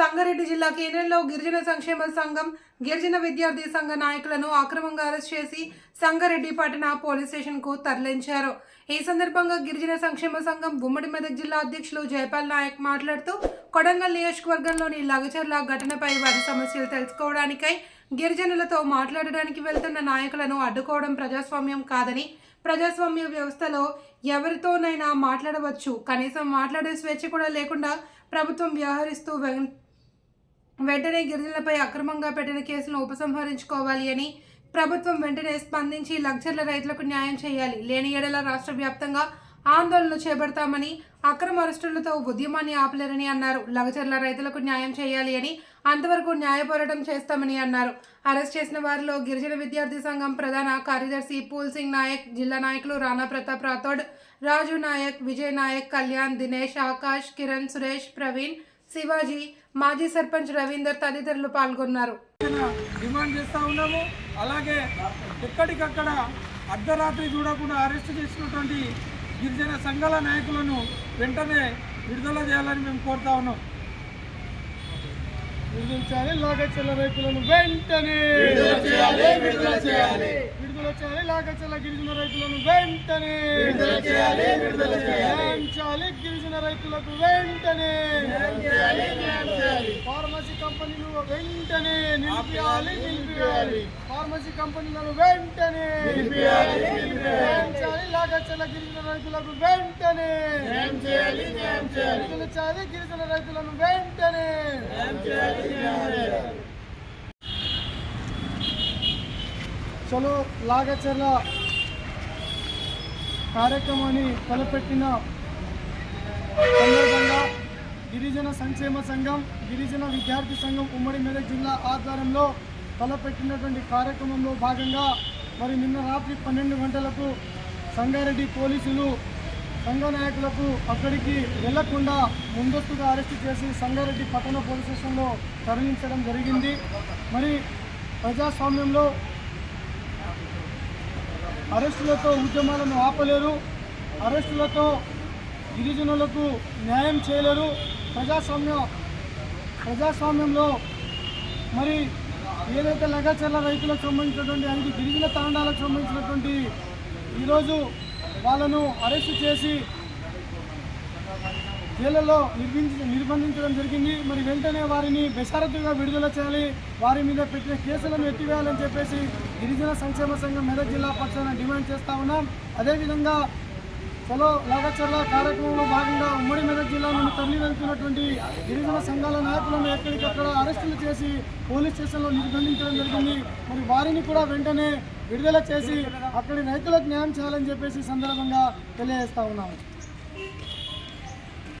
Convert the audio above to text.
సంగారెడ్డి జిల్లా కేంద్రంలో గిరిజన సంక్షేమ సంఘం గిరిజన విద్యార్థి సంఘ నాయకులను అక్రమంగా అరెస్ట్ చేసి సంగారెడ్డి పట్టణ పోలీస్ స్టేషన్కు తరలించారు. ఈ సందర్భంగా గిరిజన సంక్షేమ సంఘం ఉమ్మడి మెదక్ జిల్లా అధ్యక్షులు జయపాల్ నాయక్ మాట్లాడుతూ కొడంగల్ నియోజకవర్గంలోని లగచర్ల ఘటనపై వారి సమస్యలు తెలుసుకోవడానికై గిరిజనులతో మాట్లాడడానికి వెళ్తున్న నాయకులను అడ్డుకోవడం ప్రజాస్వామ్యం కాదని ప్రజాస్వామ్య వ్యవస్థలో ఎవరితోనైనా మాట్లాడవచ్చు. కనీసం మాట్లాడే స్వేచ్ఛ కూడా లేకుండా ప్రభుత్వం వ్యవహరిస్తూ వెంటనే గిరిజనులపై అక్రమంగా పెట్టిన కేసులను ఉపసంహరించుకోవాలి అని ప్రభుత్వం వెంటనే స్పందించి లగ్జర్ల రైతులకు న్యాయం చేయాలి. లేని ఏడల రాష్ట్ర వ్యాప్తంగా ఆందోళనలు చేపడతామని అక్రమ అరెస్టులతో ఉద్యమాన్ని ఆపలేరని అన్నారు. లగచర్ల రైతులకు న్యాయం చేయాలి అని అంతవరకు న్యాయ పోరాటం చేస్తామని అన్నారు. అరెస్ట్ చేసిన వారిలో గిరిజన విద్యార్థి సంఘం ప్రధాన కార్యదర్శి పూల్ సింగ్ నాయక్ జిల్లా నాయకులు రాణా ప్రతాప్ రాథోడ్ రాజు నాయక్ విజయ్ నాయక్ కళ్యాణ్ దినేష్ ఆకాష్ కిరణ్ సురేష్ ప్రవీణ్ శివాజీ మాజీ సర్పంచ్ రవీందర్ తదితరులు పాల్గొన్నారు. డిమాండ్ చేస్తూ ఉన్నాము. అలాగే ఎక్కడికక్కడ అర్ధరాత్రి చూడకుండా అరెస్ట్ చేసినటువంటి గిరిజన సంఘాల నాయకులను వెంటనే విడుదల చేయాలని మేము కోరుతా ఉన్నాం. విడుదల చేయాలి లాగచ్చల రైతులను వెంటనే విడుదల చేయాలి విడుదల చేయాలి. విడుదల చేయాలి గిరిజన రైతులను వెంటనే విడుదల చేయాలి విడుదల రైతులకు వెంటనే ఫార్మసీ కంపెనీలు వెంటనే నిలిపియాలి నిలిపివేయాలి ఫార్మసీ కంపెనీలను వెంటనే లాగచ్చల గిరిజన రైతులకు వెంటనే చేయాలి గిరిజన రైతులను వెంటనే చలో లాగచర్ల కార్యక్రమాన్ని తలపెట్టిన సందర్భంగా గిరిజన సంక్షేమ సంఘం గిరిజన విద్యార్థి సంఘం ఉమ్మడి మెదక్ జిల్లా ఆధ్వర్యంలో తలపెట్టినటువంటి కార్యక్రమంలో భాగంగా మరి నిన్న రాత్రి పన్నెండు గంటలకు సంగారెడ్డి పోలీసులు సంఘ నాయకులకు అక్కడికి వెళ్ళకుండా ముందస్తుగా అరెస్టు చేసి సంగారెడ్డి పట్టణ పోలీస్ స్టేషన్లో తరలించడం జరిగింది. మరి ప్రజాస్వామ్యంలో అరెస్టులతో ఉద్యమాలను ఆపలేరు. అరెస్టులతో గిరిజనులకు న్యాయం చేయలేరు. ప్రజాస్వామ్య ప్రజాస్వామ్యంలో మరి ఏదైతే లగచర్ల రైతులకు సంబంధించినటువంటి ఐదు గిరిజన తాండాలకు సంబంధించినటువంటి ఈరోజు వాళ్ళను అరెస్టు చేసి జైళ్ళలో నిర్మించి నిర్బంధించడం జరిగింది. మరి వెంటనే వారిని బెషారతుగా విడుదల చేయాలి. వారి మీద పెట్టిన కేసులను ఎత్తివేయాలని చెప్పేసి గిరిజన సంక్షేమ సంఘం మెదక్ జిల్లా పక్షాన డిమాండ్ చేస్తా ఉన్నాం. అదేవిధంగా చలో లాగచర్ల కార్యక్రమంలో భాగంగా ఉమ్మడి మెదక్ జిల్లా నుండి తరలి వెళ్తున్నటువంటి గిరిజన సంఘాల నాయకులను ఎక్కడికక్కడ అరెస్టులు చేసి పోలీస్ స్టేషన్లో నిర్బంధించడం జరిగింది. మరి వారిని కూడా వెంటనే విడుదల చేసి అక్కడి రైతులకు న్యాయం చేయాలని చెప్పేసి సందర్భంగా తెలియజేస్తా ఉన్నాము.